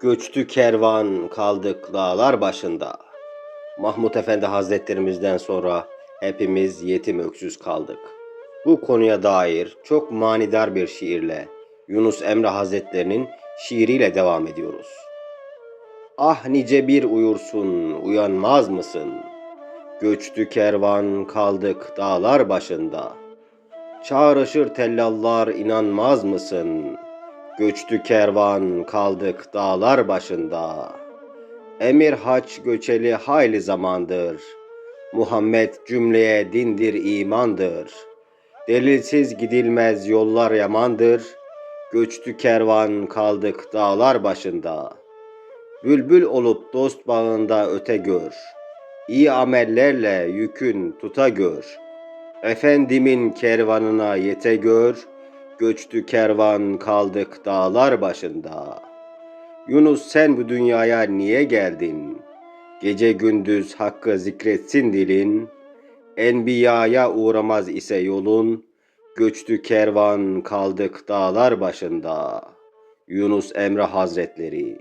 Göçtü kervan kaldık dağlar başında. Mahmut Efendi Hazretlerimizden sonra hepimiz yetim öksüz kaldık. Bu konuya dair çok manidar bir şiirle Yunus Emre Hazretlerinin şiiriyle devam ediyoruz. Ah nice bir uyursun, uyanmaz mısın? Göçtü kervan kaldık dağlar başında. Çağrışır tellallar inanmaz mısın? Göçtü kervan kaldık dağlar başında. Emir haç göçeli hayli zamandır. Muhammed cümleye dindir imandır. Delilsiz gidilmez yollar yamandır. Göçtü kervan kaldık dağlar başında. Bülbül olup dost bağında öte gör. İyi amellerle yükün tuta gör. Efendimin kervanına yete gör. Göçtü kervan kaldık dağlar başında. Yunus sen bu dünyaya niye geldin? Gece gündüz hakkı zikretsin dilin. Enbiyaya uğramaz ise yolun. Göçtü kervan kaldık dağlar başında. Yunus Emre Hazretleri